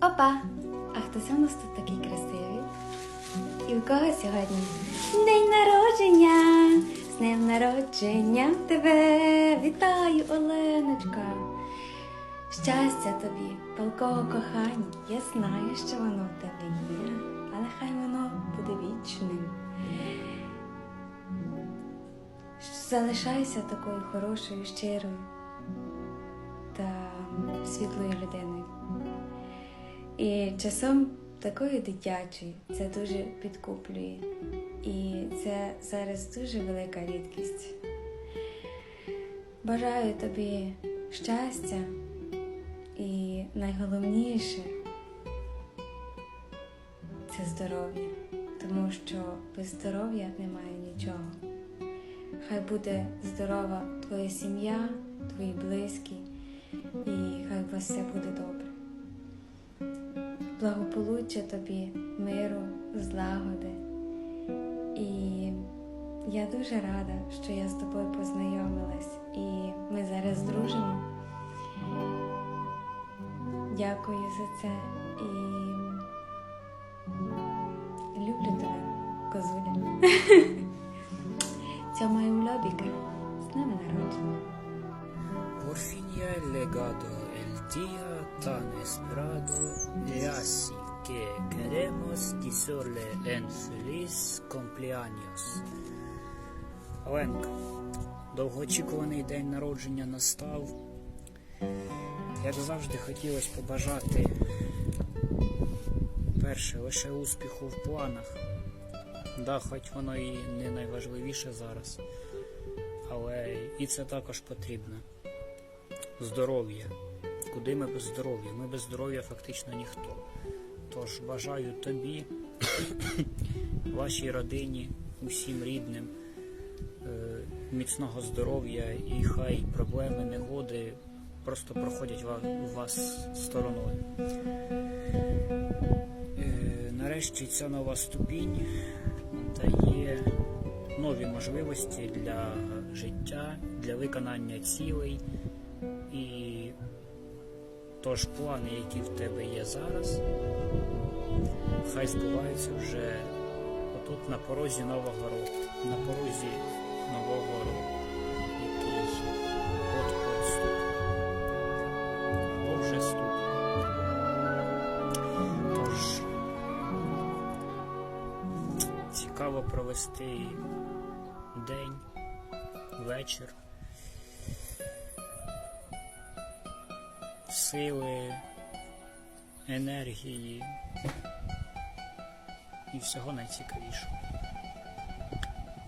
Опа! А хтось у нас тут такий красивий? І у кого сьогодні? День народження! З днем народження тебе! Вітаю, Оленочка! Щастя тобі, палкого кохання, я знаю, що воно в тебе є, але хай воно буде вічним. Залишайся такою хорошою, щирою та світлою людиною. І часом такою дитячою це дуже підкуплює. І це зараз дуже велика рідкість. Бажаю тобі щастя і найголовніше це здоров'я, тому що без здоров'я немає нічого. Хай буде здорова твоя сім'я, твої близькі, і хай у вас все буде добре. Благополуччя тобі, миру, злагоди. І я дуже рада, що я з тобою познайомилась, і ми зараз дружимо. Дякую за це і люблю тебе, козуля. Це моя лобіка. З нами народження. Por fin día tan esperado y así que queremos decirle en feliz cumpleaños. Оленка, довгоочікуваний день народження настав. Як завжди хотілося побажати перше лише успіху в планах. Да, хоч воно і не найважливіше зараз, але і це також потрібно здоров'я. Куди ми без здоров'я? Ми без здоров'я фактично ніхто. Тож бажаю тобі, вашій родині, усім рідним е, міцного здоров'я і хай проблеми, негоди просто проходять у вас стороною. Е, Нарешті ця нова ступінь дає нові можливості для життя, для виконання цілей. Тож плани, які в тебе є зараз, хай збуваються вже отут на порозі нового року, на порозі нового року, от-от ступить. Або вже. Тож цікаво провести день, вечір. Сили, енергії і всього найцікавішого.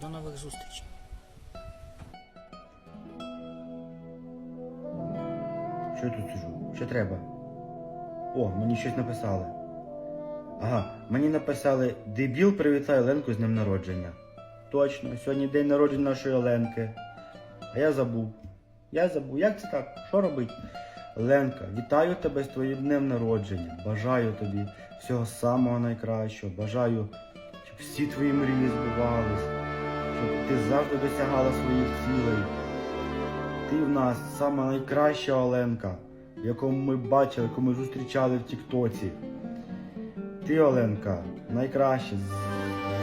До нових зустрічей! Що я тут сижу? Що треба? О, мені щось написали. Ага, мені написали Дебіл привітай Оленку з днем народження. Точно, сьогодні день народження нашої Оленки. А я забув. Я забув. Як це так? Що робить? Ленка, вітаю тебе з твоїм днем народження. Бажаю тобі всього самого найкращого. Бажаю, щоб всі твої мрії збувались, щоб ти завжди досягала своїх цілей. Ти в нас сама найкраща Оленка, яку ми бачили, яку ми зустрічали в Тіктоці. Ти, Оленка, найкраща.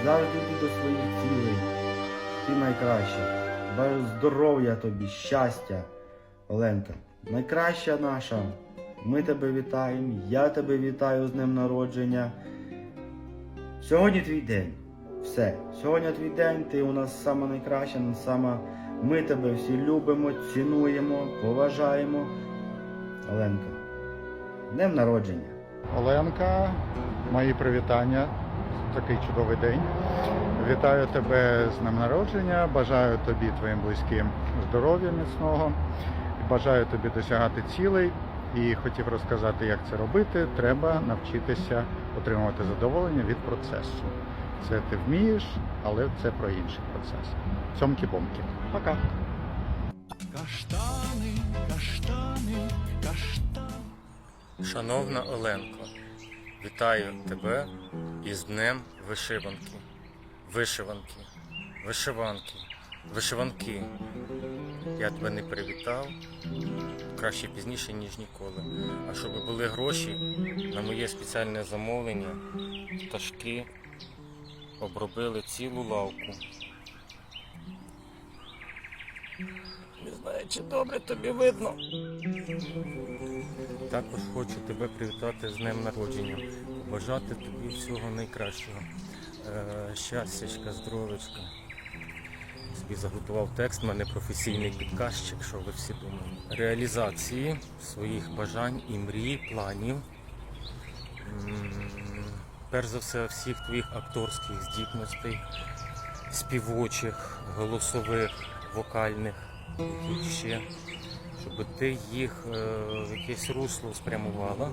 Завжди йди до своїх цілей. Ти найкраща. Бажаю здоров'я тобі, щастя, Оленка. Найкраща наша. Ми тебе вітаємо, я тебе вітаю з днем народження. Сьогодні твій день. Все. Сьогодні твій день, ти у нас сама найкраща, сама. Ми тебе всі любимо, цінуємо, поважаємо. Оленка. Днем народження. Оленка, мої привітання. Такий чудовий день. Вітаю тебе з днем народження. Бажаю тобі твоїм близьким здоров'я міцного. Бажаю тобі досягати цілей. І хотів розказати, як це робити. Треба навчитися отримувати задоволення від процесу. Це ти вмієш, але це про інший процес. Цьомки-бомки. Пока. Каштани, каштани, каштани. Шановна Оленко, вітаю тебе із Днем Вишиванки. Вишиванки, вишиванки, вишиванки. Я тебе не привітав, краще пізніше, ніж ніколи. А щоб були гроші на моє спеціальне замовлення, пташки обробили цілу лавку. Не знаю, чи добре тобі видно. Також хочу тебе привітати з днем народження, побажати тобі всього найкращого. Е, щастячка, здоровечка. Собі заготував текст, в мене професійний підказчик, що ви всі думаєте. Реалізації своїх бажань і мрій, планів. Перш за все, всіх твоїх акторських здібностей, співочих, голосових, вокальних, яких ще, щоб ти їх е, в якесь русло спрямувала.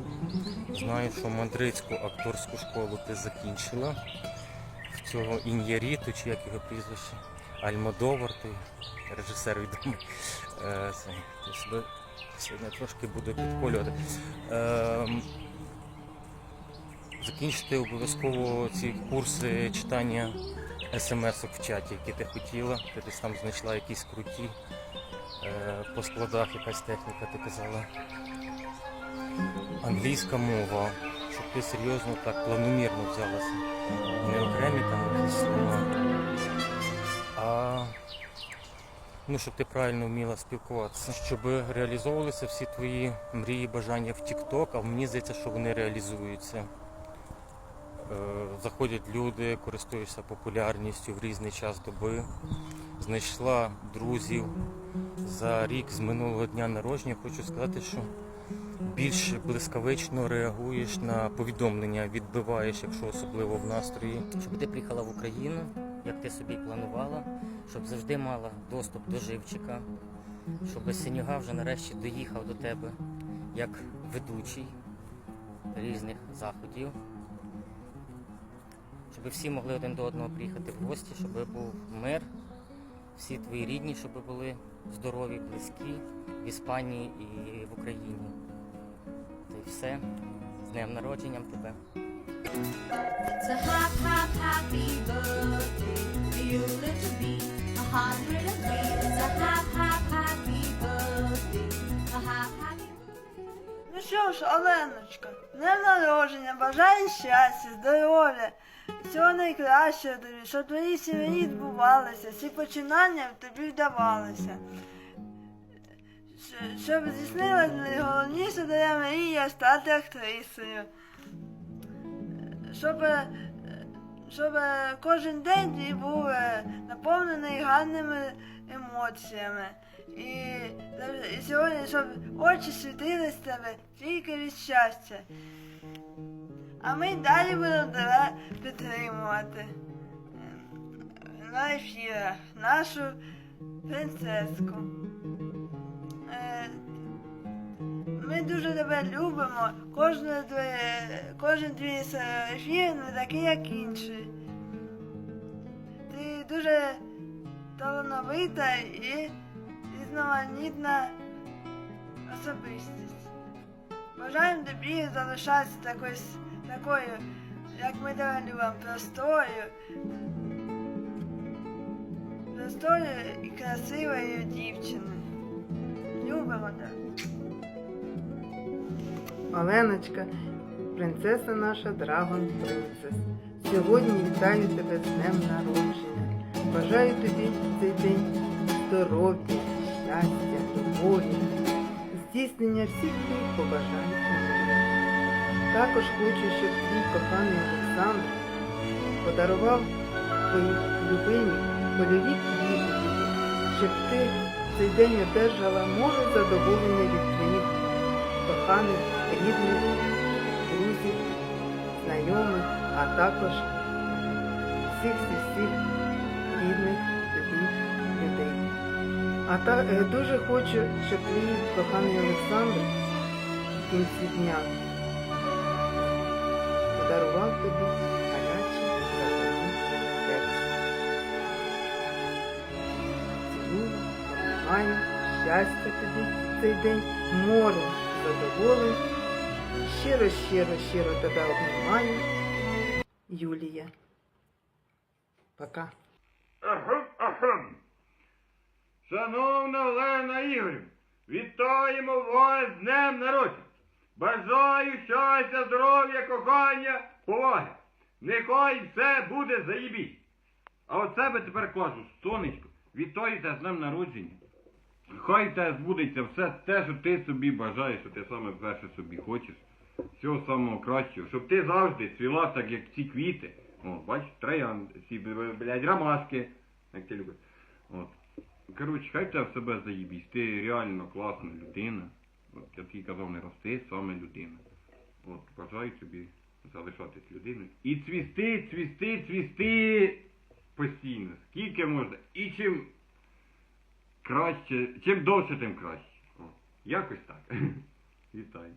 Знаю, що Мадридську акторську школу ти закінчила. Цього Ін'яріту, чи як його прізвище, Альмодовар, той режисер відомий. Е, себе сьогодні трошки буду підколювати. Е, закінчити обов'язково ці курси читання смс-ок в чаті, які ти хотіла. Ти десь там знайшла якісь круті. Е, по складах якась техніка, ти казала. Англійська мова, щоб ти серйозно так планомірно взялася. Не окремі там якісь слова. Ну, щоб ти правильно вміла спілкуватися, щоб реалізовувалися всі твої мрії, бажання в TikTok, а мені здається, що вони реалізуються. Е, Заходять люди, користуєшся популярністю в різний час доби. Знайшла друзів за рік з минулого дня народження. Хочу сказати, що більш блискавично реагуєш на повідомлення, відбиваєш, якщо особливо в настрої. Щоб ти приїхала в Україну, як ти собі планувала, щоб завжди мала доступ до живчика, щоб Сеніга вже нарешті доїхав до тебе як ведучий різних заходів. Щоб всі могли один до одного приїхати в гості, щоб був мир, всі твої рідні, щоб були здорові, близькі в Іспанії і в Україні. Та й все. З днем народженням тебе. It's a hap, hap, happy birthday for you, little bee. A hundred and three. It's a hap, hap, happy birthday. A happy Ну що ж, Оленочка, днем народження, бажаю щастя, здоров'я, всього найкращого тобі, щоб твої сім'ї відбувалися, всі починання тобі вдавалися. Щоб здійснилась найголовніша твоя мрія стати актрисою. Щоб, е, щоб е, кожен день твій був е, наповнений гарними емоціями. І, і сьогодні, щоб очі світили з тебе тільки від щастя. А ми далі будемо тебе підтримувати е, на ефірах нашу принцеску. Ми дуже тебе любимо. Кожне кожен твій ефір не такий, як інший. Ти дуже талановита і різноманітна особистість. Бажаємо тобі залишатися такою, такою, як ми тебе любимо, простою, простою і красивою дівчиною. Любимо тебе. Оленочка, принцеса наша Драгон Принцес. Сьогодні вітаю тебе з днем народження. Бажаю тобі цей день здоров'я, щастя, любові, здійснення всіх твоїх побажань. Також хочу, щоб твій коханий Олександр подарував твої любимі польові квіти щоб ти цей день одержала море задоволення від твоїх коханих, рідних, друзів, знайомих, а також всіх всіх рідних тобі людей. А та е, дуже хочу, щоб твій коханий Олександр в кінці дня подарував тобі гарячий запальний текст. Цілую, щастя тобі цей день, море задоволень. Щиро, щиро, щиро тебе обнімаю. Юлія. Пока. Шановна Олена Ігорівна, Вітаємо вас з днем народження! Бажаю щастя, здоров'я, кохання, поваги! Нехай все буде заєбіть! А от себе тепер кажу, сонечко, вітаю з днем народження. Хай тебе збудеться все те, що ти собі бажаєш, що ти саме перше собі хочеш. Всього самого кращого, щоб ти завжди цвіла так, як ці квіти. О, бачиш, троян, ці, блядь, ромашки, як ти любиш. От. Коротше, хай тебе в себе заїбісь. Ти реально класна людина. От, я тобі казав, не рости, саме людина. От, бажаю тобі залишатись людиною. І цвісти, цвісти, цвісти постійно. Скільки можна. І чим краще, чим довше, тим краще. О, якось так. Вітаю.